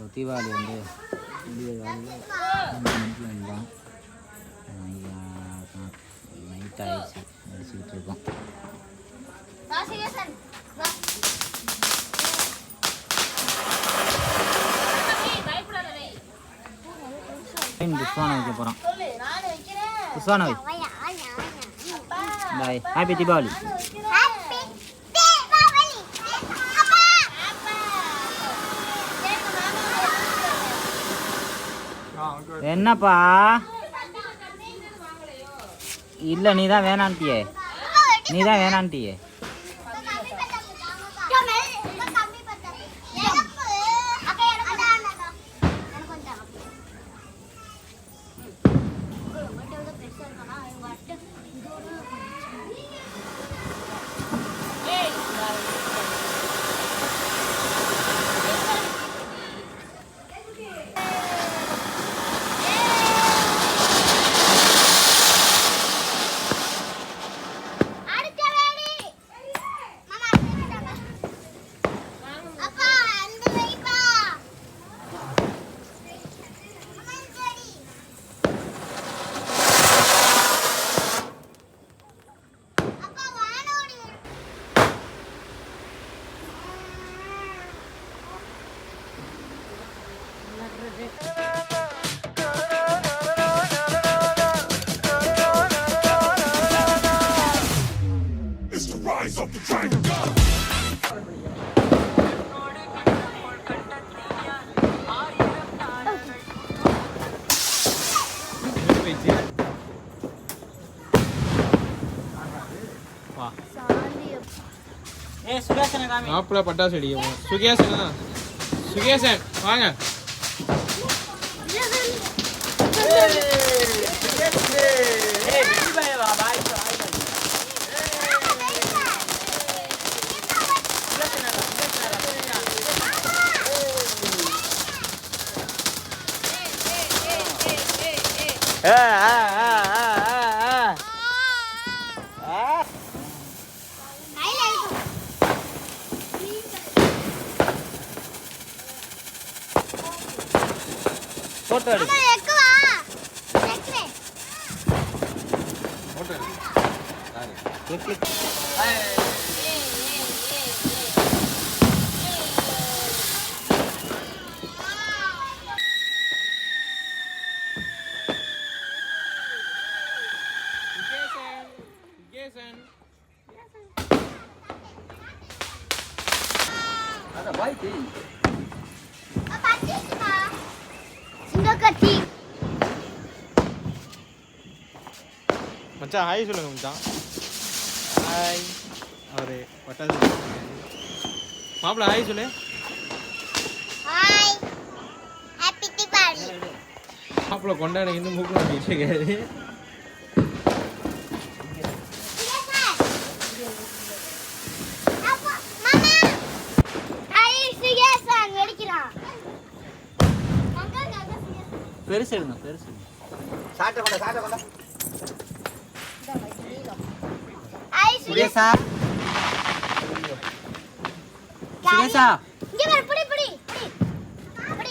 So Deepavali வந்து மணிக்கு வந்தோம் நைட் ஆயிடுச்சு அடிச்சுக்கிட்டு இருக்கோம். புஷ்வானை வைக்க போகிறோம் புஷ்வானை வை. பாய் ஹாப்பி தீபாவளி. என்னப்பா? இல்லை நீ தான் வேணான்ட்டியே. நீ தான் வேணான்ட்டியே. ஏ சுரேஷனை காமி மாப்பிள்ள பட்டாசு அடிக்கும் சுகேசனா சுகேசன் வாங்க போட்டோ எடு கிளிக் கிளிக் சுகேசன் மச்சான் ஹாய் சொல்லுங்க மச்சான். ஹாய் அவரு பட்டாசு மாப்பிள்ள ஹாய் சொல்லு. மாப்பிள்ள கொண்டாட இருந்து மூக்கு நோண்டிட்டு இருக்காரு. பெருசு எடுங்க பெருசு எடுங்க. சுரேஷா. சுரேஷா. இங்க பாரு புடி புடி புடி. புடி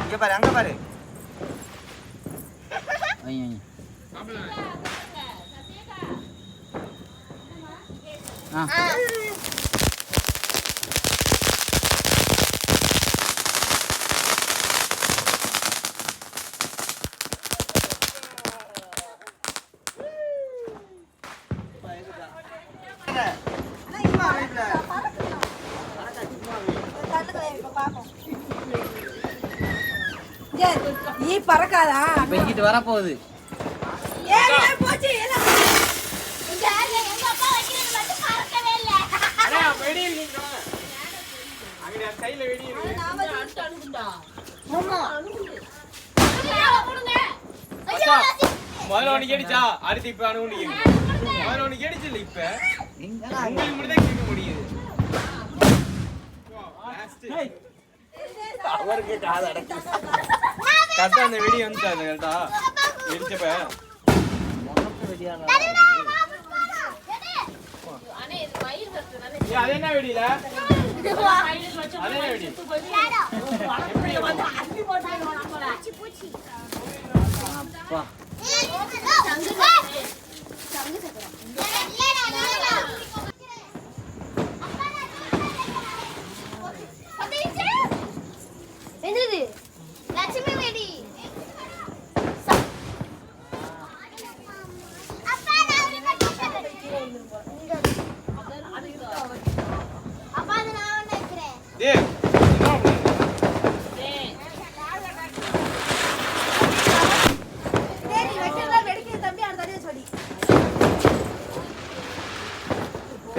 இங்க பாரு அங்க பாரு. ஐயோ ஐயோ. ஆ நீ பறக்காதா இப்போ இங்கிட்டு வரப்போகுது ஏன் ஏன் போச்சு எல்லாம் இங்க எங்க அப்பா வைக்கிறது மட்டும் பார்க்கவே இல்ல வெடி இருக்கு அங்க கையில வெடி இருக்கு. கொடுங்க ஐயோ முதல்ல ஒண்ணு கேடிச்சா அடுத்து இப்ப அணு ஒண்ணு கேக்கு முதல்ல ஒண்ணு கேடிச்சு இல்ல இப்ப உங்களுக்கு மட்டும் தான் கேட்க முடியுது. அவருக்கு காது அடக்கி. கரெக்டா அந்த வெடி வந்துச்சா அந்த கரெக்டா வெடிச்சப்ப வெடியான எடு அது என்ன வெடியில? அது என்ன வெடி எப்படி பூச்சி, பூச்சி. அப்பா. சங்கு சங்கு சக்கரம். இல்லடா, இல்லடா. வந்துருச்சு. என்னது லட்சுமி வெடி அப்பா நான் ஒரு கட்டி அப்பா அது நான் ஒண்ணு வைக்கிறேன் டேய் என்ன பண்ணு? டேய், நீ வைக்கிறதா வெடிக்கிற தம்பி அடுத்த தடவை சொல்லி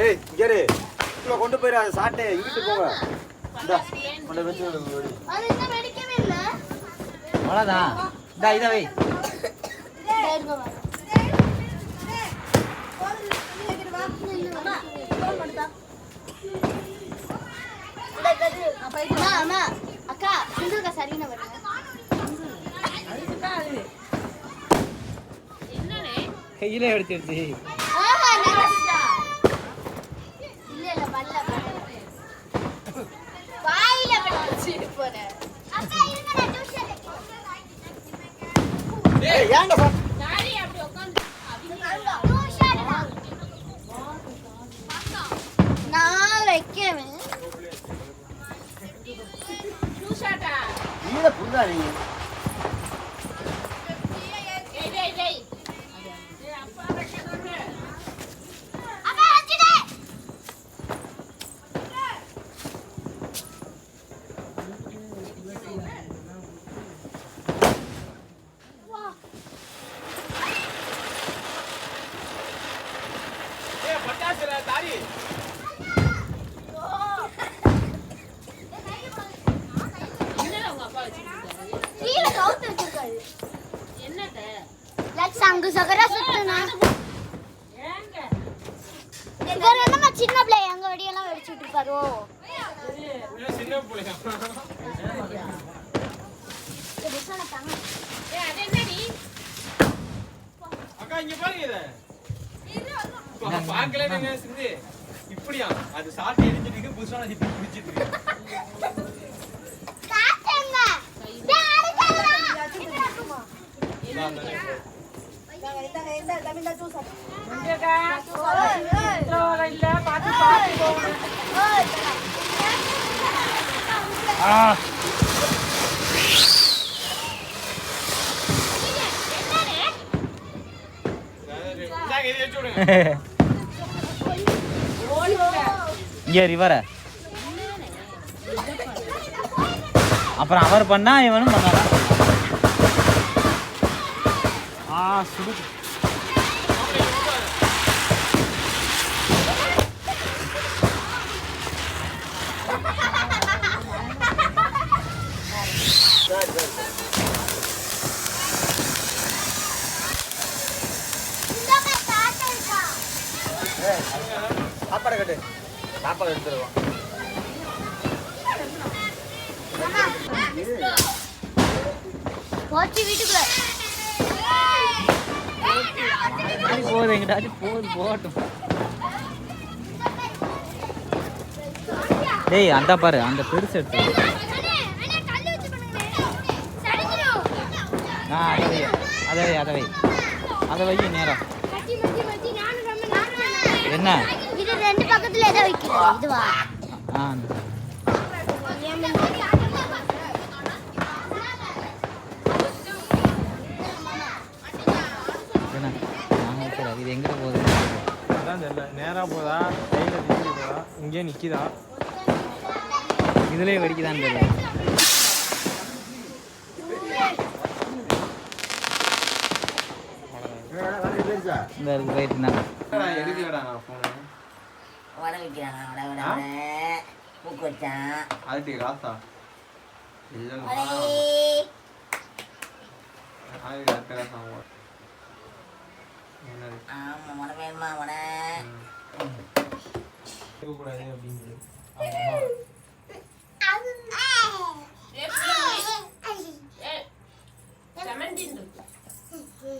ஏய் இங்க இரு இவ்வளோ கொண்டு போயிரு அதை சாட்டே இங்கிட்டு போங்க. இந்தா கொண்டு வச்சு வெடி. அது இன்னும் வெடிக்கவே இல்ல. அவ்வளோதான் இந்தா இதை வை. அக்கா சிந்துக்கா சரின்னு வருங்க கையில எடுத்துருச்சு ஆஹா, நான் இல்ல இல்ல பல்ல பல்ல. வாயில விட்டுச்சு போறேன் அக்கா இருங்க நான் டியூஷன் ஏய் ஏன்டா சங்கு சகரா சுத்துனா. இவர் என்னமா சின்ன பிள்ளை எங்க வெடியெல்லாம் வெடிச்சுட்டு இருப்பாரோ சின்ன புள்ளையா அக்கா இங்க பாருங்க இத. பாக்கல நீங்க சிந்து. இப்படியா? அது சாப்பிட்டு எரிஞ்சிட்டு இருக்கு புதுசா இப்படி பிடிச்சிட்டு இருக்கு. காட்டுங்க ஆ இந்தாங்க, இதை வச்சு விடுங்க இங்கே ரிவர அப்புறம் அவர் பண்ணா இவனும் பண்ணாரா ஆ சுடு சரி சரி சாப்பாடு கட்டு சாப்பாடு எடுத்துருவோம் போச்சு வீட்டுக்குள்ள. போகுது எங்கிட்டாச்சும் போகுது போகட்டும். டேய் அந்த பாரு அந்த பெருசு எடுத்து. ஆ அதை வை அதை வை அதை வை. அதை வை நேரம். என்ன? இது ரெண்டு பக்கத்துல எதை வைக்கிறேன் இதுவா? ஆ வைக்கிறேன் எங்கிட்ட போகுது அதான் தெரியல நேரா போதா கையில திரும்பி போதா இங்கே நிக்குதா? இதுலயே வெடிக்குதான்னு தெரியல இந்த இருக்கு போயிட்டு இருந்தாங்க எடுக்கலடா நான் போன வடை வைக்கிறாங்க வடை வடை வடை பூக்கு வச்சான் அதுக்கு காசா வடை ஆமா வடை வேணுமா வடை கூடாது அப்படின்னு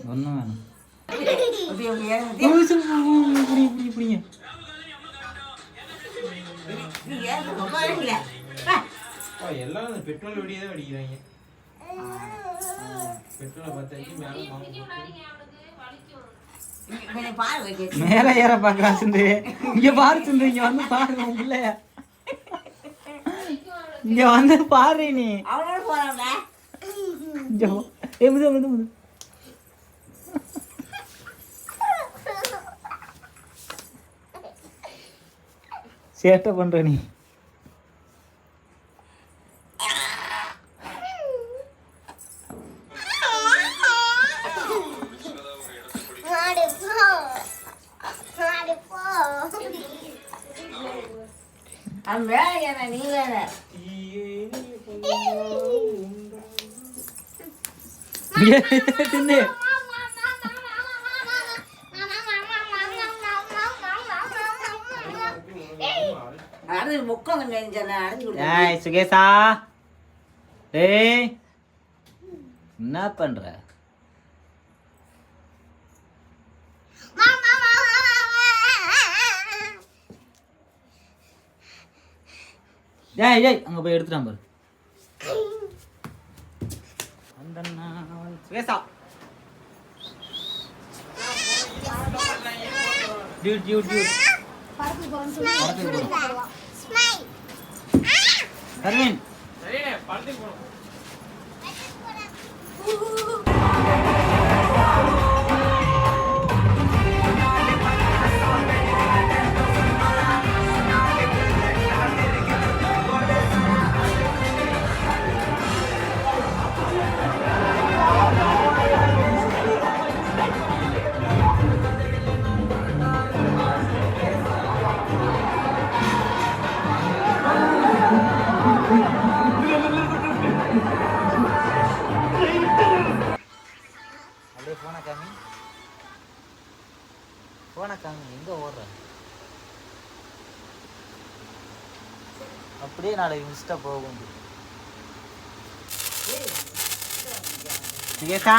ஒன்றும் வேணும். இப்படி இப்படி இப்படிங்க எல்லாம் பெட்ரோல் வெடியே தான் வெடிக்கிறாங்க பெட்ரோலை பத்த வச்சு மேலே மேல ஏற பாக்குறா சிந்து இங்க பாரு சிந்து இங்க வந்து பாரு உன் பிள்ளைய இங்க வந்து பாரு நீ. அவனோட போறாங்க இங்க வா. ஏய் முது முது முது. சேட்டை பண்ற நீ. நீ வேற தின்னு அது முக்கம் கொஞ்சம் அடைஞ்சு கொடுத்து ஏய் சுகேஷா டேய் என்ன பண்ற ஏய் ஏய் அங்க போய் எடுத்துட்டான் பாரு. சுகேஷா டியூட் டியூட் டியூட் படத்துக்கு போகணும் நாளைக்கு இன்ஸ்டா போகும். சுகேஷா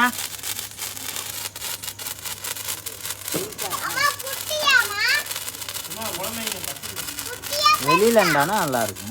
சும்மா குழந்தைங்க பத்து வெளியில இருந்தானா நல்லா இருக்கும்?